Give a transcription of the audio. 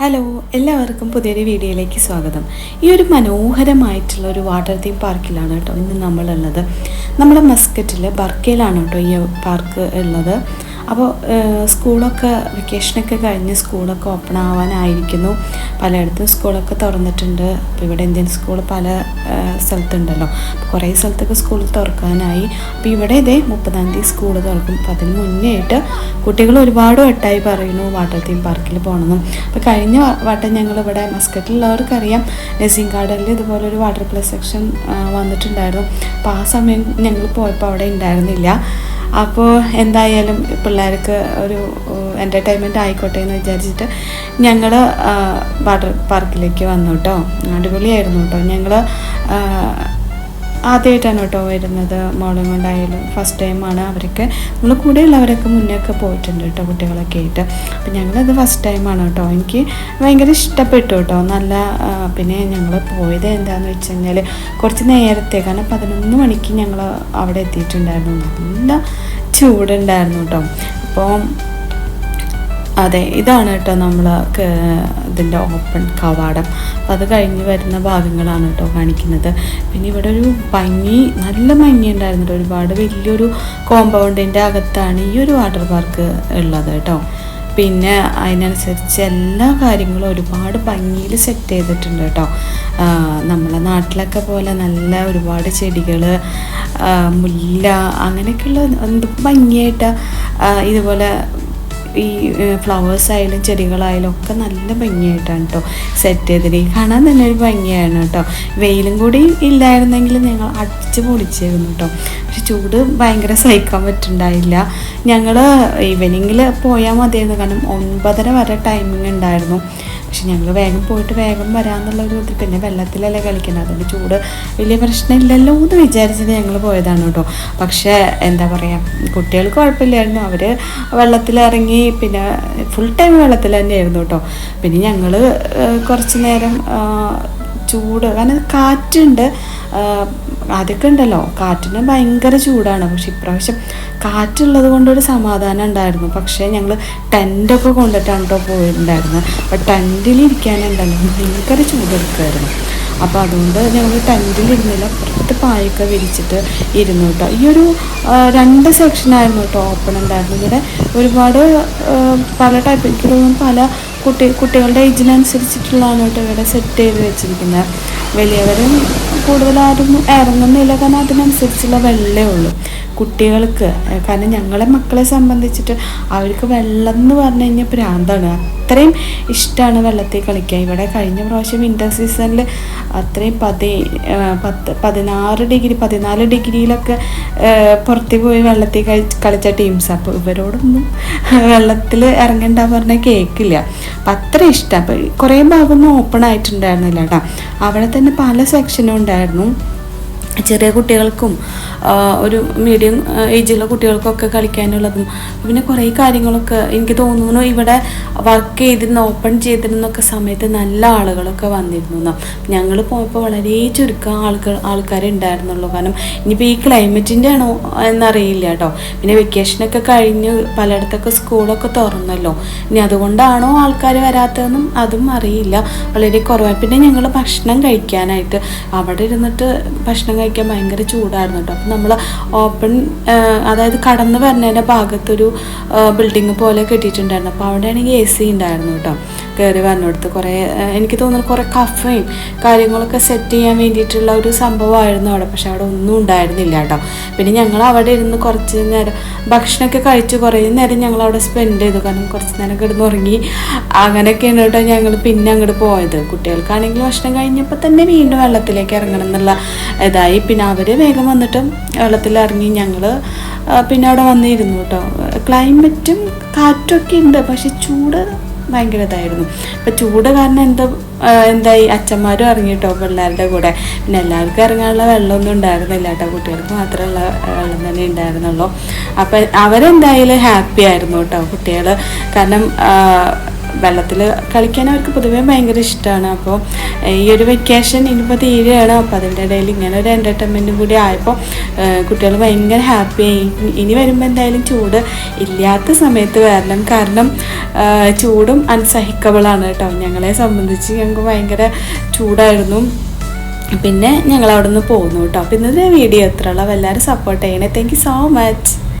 Hello എല്ലാവർക്കും പുതിയൊരു വീഡിയോയിലേക്ക് സ്വാഗതം. ഈ ഒരു മനോഹരമായിട്ടുള്ള ഒരു വാട്ടർ തീം പാർക്കിലാണ് കേട്ടോ ഇന്ന് നമ്മളുള്ളത്. നമ്മുടെ മസ്കറ്റിൽ ബർക്കയിലാണ് കേട്ടോ ഈ പാർക്ക് ഉള്ളത്. അപ്പോൾ സ്കൂളൊക്കെ വെക്കേഷനൊക്കെ കഴിഞ്ഞ് സ്കൂളൊക്കെ ഓപ്പൺ ആവാനായിരിക്കുന്നു. പലയിടത്തും സ്കൂളൊക്കെ തുറന്നിട്ടുണ്ട്. അപ്പോൾ ഇവിടെ ഇന്ത്യൻ സ്കൂൾ പല സ്ഥലത്തുണ്ടല്ലോ. കുറേ സ്ഥലത്തൊക്കെ സ്കൂൾ തുറക്കാനായി. അപ്പോൾ ഇവിടെ ഇതേ മുപ്പതാം തീയതി സ്കൂൾ തുറക്കും. അപ്പോൾ അതിന് മുന്നേ ആയിട്ട് കുട്ടികൾ ഒരുപാട് വട്ടമായി പറയുന്നു വാട്ടർ തീം പാർക്കിൽ പോകണമെന്നും. അപ്പോൾ കഴിഞ്ഞ വട്ടം ഞങ്ങൾ ഇവിടെ മസ്കറ്റിലുള്ളവർക്കറിയാം നസീം ഗാർഡനിൽ ഇതുപോലെ ഒരു വാട്ടർ പ്ലസ് സെക്ഷൻ വന്നിട്ടുണ്ടായിരുന്നു. അപ്പോൾ ആ സമയം ഞങ്ങൾ പോയപ്പോൾ അവിടെ ഉണ്ടായിരുന്നില്ല. അപ്പോൾ എന്തായാലും പിള്ളേർക്ക് ഒരു എന്റർടൈൻമെന്റ് ആയിക്കോട്ടെ എന്ന് വിചാരിച്ചിട്ട് ഞങ്ങൾ വാട്ടർ പാർക്കിലേക്ക് വന്നു കേട്ടോ. അടിപൊളിയായിരുന്നു കേട്ടോ. ഞങ്ങൾ ആദ്യമായിട്ടാണ് കേട്ടോ വരുന്നത് മോളും കൊണ്ടായാലും. ഫസ്റ്റ് ടൈമാണ് അവർക്ക്. നമ്മൾ കൂടെയുള്ളവരൊക്കെ മുന്നേ ഒക്കെ പോയിട്ടുണ്ട് കേട്ടോ കുട്ടികളൊക്കെ ആയിട്ട്. അപ്പം ഞങ്ങളത് ഫസ്റ്റ് ടൈമാണ് കേട്ടോ എനിക്ക് ഭയങ്കര ഇഷ്ടപ്പെട്ടു കേട്ടോ നല്ല പിന്നെ ഞങ്ങൾ പോയത് എന്താണെന്ന് വെച്ച് കഴിഞ്ഞാൽ കുറച്ച് നേരത്തെ കാരണം പതിനൊന്ന് മണിക്ക് ഞങ്ങൾ അവിടെ എത്തിയിട്ടുണ്ടായിരുന്നു. നല്ല ചൂടുണ്ടായിരുന്നു കേട്ടോ. അപ്പോൾ അതെ ഇതാണ് കേട്ടോ നമ്മൾ ഇതിന്റെ ഓപ്പൺ കവാടം. അപ്പോൾ അത് കഴിഞ്ഞ് വരുന്ന ഭാഗങ്ങളാണ് കേട്ടോ കാണിക്കുന്നത്. പിന്നെ ഇവിടെ ഒരു ഭംഗി നല്ല ഭംഗി ഉണ്ടായിരുന്നു ഒരുപാട് വലിയൊരു കോമ്പൗണ്ടിന്റെ അകത്താണ് ഈ ഒരു വാട്ടർ പാർക്ക് ഉള്ളത് കേട്ടോ. പിന്നെ അതിനനുസരിച്ച് എല്ലാ കാര്യങ്ങളും ഒരുപാട് ഭംഗിയിൽ സെറ്റ് ചെയ്തിട്ടുണ്ട് കേട്ടോ. നമ്മളെ നാട്ടിലൊക്കെ പോലെ നല്ല ഒരുപാട് ചെടികൾ മുല്ല അങ്ങനെയൊക്കെയുള്ള ഭംഗിയായിട്ട് ഇതുപോലെ ഈ ഫ്ലവേഴ്സ് ആയാലും ചെടികളായാലും ഒക്കെ നല്ല ഭംഗിയായിട്ടാണ് കേട്ടോ സെറ്റ് ചെയ്തിട്ട് കാണാൻ തന്നെ ഒരു ഭംഗിയാണ് കേട്ടോ വെയിലും കൂടി ഇല്ലായിരുന്നെങ്കിൽ ഞങ്ങൾ അടിച്ച് പൊളിച്ചായിരുന്നു കേട്ടോ പക്ഷെ ചൂട് ഭയങ്കര സഹിക്കാൻ പറ്റുണ്ടായില്ല. ഞങ്ങൾ ഈവനിങ്ങിൽ പോയാൽ മതിയായിരുന്നു. കാരണം ഒൻപതര വരെ ടൈമിംഗ് ഉണ്ടായിരുന്നു. പക്ഷെ ഞങ്ങൾ വേഗം പോയിട്ട് വേഗം വരാമെന്നുള്ള ഒരു ഇതിൽ പിന്നെ വെള്ളത്തിലല്ലേ കളിക്കുന്നത്. അതുകൊണ്ട് ചൂട് വലിയ പ്രശ്നമില്ലല്ലോ എന്ന് വിചാരിച്ചിട്ട് ഞങ്ങൾ പോയതാണ് കേട്ടോ. പക്ഷേ എന്താ പറയുക കുട്ടികൾക്ക് കുഴപ്പമില്ലായിരുന്നു. അവർ വെള്ളത്തിലിറങ്ങി പിന്നെ ഫുൾ ടൈം വെള്ളത്തിൽ തന്നെയായിരുന്നു കേട്ടോ. പിന്നെ ഞങ്ങൾ കുറച്ച് നേരം ചൂട് കാരണം കാറ്റുണ്ട്. ആദ്യമൊക്കെ ഉണ്ടല്ലോ. കാറ്റിന് ഭയങ്കര ചൂടാണ്. പക്ഷെ ഇപ്രാവശ്യം കാറ്റുള്ളത് കൊണ്ടൊരു സമാധാനം ഉണ്ടായിരുന്നു. പക്ഷേ ഞങ്ങൾ ടെന്റൊക്കെ കൊണ്ടിട്ടാണ് കേട്ടോ പോയിട്ടുണ്ടായിരുന്നത് അപ്പോൾ ടെന്റിലിരിക്കാനുണ്ടല്ലോ ഭയങ്കര ചൂടെടുക്കുമായിരുന്നു അപ്പോൾ അതുകൊണ്ട് ഞങ്ങൾ ടെന്റിലിരുന്നില്ല പുറത്ത് പായൊക്കെ വിരിച്ചിട്ട് ഇരുന്നു കേട്ടോ ഈ ഒരു രണ്ട് സെക്ഷനായിരുന്നു കേട്ടോ ഓപ്പൺ ഉണ്ടായിരുന്നു ഇവിടെ ഒരുപാട് പല ടൈപ്പ് എനിക്ക് തോന്നുന്നു പല കുട്ടി കുട്ടികളുടെ ഏജിനനുസരിച്ചിട്ടുള്ളതാണ് കേട്ടോ ഇവിടെ സെറ്റ് ചെയ്ത് വെച്ചിരിക്കുന്നത്. വലിയവരും കൂടുതലാരും ഇറങ്ങുന്നില്ല കാരണം അതിനനുസരിച്ചുള്ള വെള്ളമേ ഉള്ളൂ. കുട്ടികൾക്ക് കാരണം ഞങ്ങളെ മക്കളെ സംബന്ധിച്ചിട്ട് അവർക്ക് വെള്ളം എന്ന് പറഞ്ഞു കഴിഞ്ഞാൽ പ്രാന്താണ്. അത്രയും ഇഷ്ടമാണ് വെള്ളത്തിൽ കളിക്കുക ഇവിടെ കഴിഞ്ഞ പ്രാവശ്യം വിന്റർ സീസണിൽ അത്രയും പതി പത്ത് പതിനാറ് ഡിഗ്രി പതിനാല് ഡിഗ്രിയിലൊക്കെ പുറത്ത് പോയി വെള്ളത്തിൽ കളിച്ച ടീംസ് അപ്പോൾ ഇവരോടൊന്നും വെള്ളത്തിൽ ഇറങ്ങണ്ട പറഞ്ഞാൽ കേൾക്കില്ല അപ്പം അത്ര ഇഷ്ടം. അപ്പം കുറേ ഭാഗമൊന്നും ഓപ്പൺ ആയിട്ടുണ്ടായിരുന്നില്ല കേട്ടോ അവിടെ തന്നെ പല സെക്ഷനും ഉണ്ടായിരുന്നു. ചെറിയ കുട്ടികൾക്കും ഒരു മീഡിയം ഏജിലുള്ള കുട്ടികൾക്കൊക്കെ കളിക്കാനുള്ളതും പിന്നെ കുറേ കാര്യങ്ങളൊക്കെ എനിക്ക് തോന്നുന്നു ഇവിടെ വർക്ക് ചെയ്തിരുന്ന ഓപ്പൺ ചെയ്തിരുന്നൊക്കെ സമയത്ത് നല്ല ആളുകളൊക്കെ വന്നിരുന്നു ഞങ്ങൾ പോയപ്പോൾ വളരെ ചുരുക്കം ആൾക്കാർ ആൾക്കാരെ ഉണ്ടായിരുന്നുള്ളൂ. കാരണം ഇനിയിപ്പോൾ ഈ ക്ലൈമറ്റിന്റെ ആണോ എന്നറിയില്ല കേട്ടോ പിന്നെ വെക്കേഷനൊക്കെ കഴിഞ്ഞ് പലയിടത്തൊക്കെ സ്കൂളൊക്കെ തുറന്നല്ലോ. ഇനി അതുകൊണ്ടാണോ ആൾക്കാർ വരാത്തതെന്നും അതും അറിയില്ല. വളരെ കുറവാണ് പിന്നെ ഞങ്ങൾ ഭക്ഷണം കഴിക്കാനായിട്ട് അവിടെ ഇരുന്നിട്ട് ഭക്ഷണം കഴിക്കാൻ ഭയങ്കര ചൂടായിരുന്നു കേട്ടോ. അപ്പം നമ്മൾ ഓപ്പൺ അതായത് കടന്ന് വരുന്നതിന്റെ ഭാഗത്തൊരു ബിൽഡിങ് പോലെ കെട്ടിയിട്ടുണ്ടായിരുന്നു. അപ്പോൾ അവിടെയാണെങ്കിൽ എ സി ഉണ്ടായിരുന്നു കേട്ടോ. കയറി വന്നിടത്ത് കുറേ എനിക്ക് തോന്നുന്നു കുറേ കഫയും കാര്യങ്ങളൊക്കെ സെറ്റ് ചെയ്യാൻ വേണ്ടിയിട്ടുള്ള ഒരു സംഭവമായിരുന്നു അവിടെ. പക്ഷെ അവിടെ ഒന്നും ഉണ്ടായിരുന്നില്ല കേട്ടോ. പിന്നെ ഞങ്ങൾ അവിടെ ഇരുന്ന് കുറച്ച് നേരം ഭക്ഷണമൊക്കെ കഴിച്ച് കുറേ നേരം ഞങ്ങൾ അവിടെ സ്പെൻഡ് ചെയ്തു. കാരണം കുറച്ച് നേരം കിടന്ന് ഉറങ്ങി അങ്ങനെയൊക്കെയാണ് കേട്ടോ ഞങ്ങൾ പിന്നെ അങ്ങോട്ട് പോയത്. കുട്ടികൾക്കാണെങ്കിൽ ഭക്ഷണം കഴിഞ്ഞപ്പോൾ തന്നെ വീണ്ടും വെള്ളത്തിലേക്ക് ഇറങ്ങണം എന്നുള്ള ഇതായി. പിന്നെ അവർ വേഗം വന്നിട്ടും വെള്ളത്തിൽ ഇറങ്ങി ഞങ്ങൾ പിന്നെ അവിടെ വന്നിരുന്നു കേട്ടോ. ക്ലൈമറ്റും കാറ്റൊക്കെ ഉണ്ട്. പക്ഷെ ചൂട് ഭയങ്കര ഇതായിരുന്നു അപ്പം ചൂട് കാരണം എന്താ എന്തായി? അച്ഛന്മാരും ഇറങ്ങിട്ടോ പിള്ളേരുടെ കൂടെ. പിന്നെ എല്ലാവർക്കും ഇറങ്ങാനുള്ള വെള്ളമൊന്നും ഉണ്ടായിരുന്നില്ല കേട്ടോ. കുട്ടികൾക്ക് മാത്രമുള്ള വെള്ളം തന്നെ ഉണ്ടായിരുന്നുള്ളൂ. അപ്പം അവരെന്തായാലും ഹാപ്പി ആയിരുന്നു കേട്ടോ കുട്ടികൾ കാരണം വെള്ളത്തിൽ കളിക്കാൻ അവർക്ക് പൊതുവേ ഭയങ്കര ഇഷ്ടമാണ്. അപ്പോൾ ഈ ഒരു വെക്കേഷൻ ഇനിയിപ്പോൾ തീരെയാണ് അപ്പോൾ അതിന്റെ ഇടയിൽ ഇങ്ങനെ ഒരു എന്റർടൈൻമെന്റും കൂടി ആയപ്പോൾ കുട്ടികൾ ഭയങ്കര ഹാപ്പിയായി ഇനി വരുമ്പോൾ എന്തായാലും ചൂട് ഇല്ലാത്ത സമയത്ത് വരണം. കാരണം ചൂടും അൺസഹിക്കബിളാണ് കേട്ടോ. ഞങ്ങളെ സംബന്ധിച്ച് ഞങ്ങൾക്ക് ഭയങ്കര ചൂടായിരുന്നു. പിന്നെ ഞങ്ങൾ അവിടെ നിന്ന് പോകുന്നു കേട്ടോ. അപ്പോൾ ഇന്നത്തെ വീഡിയോ എത്ര ഉള്ള. എല്ലാവരും സപ്പോർട്ട് ചെയ്യണേ. Thank you so much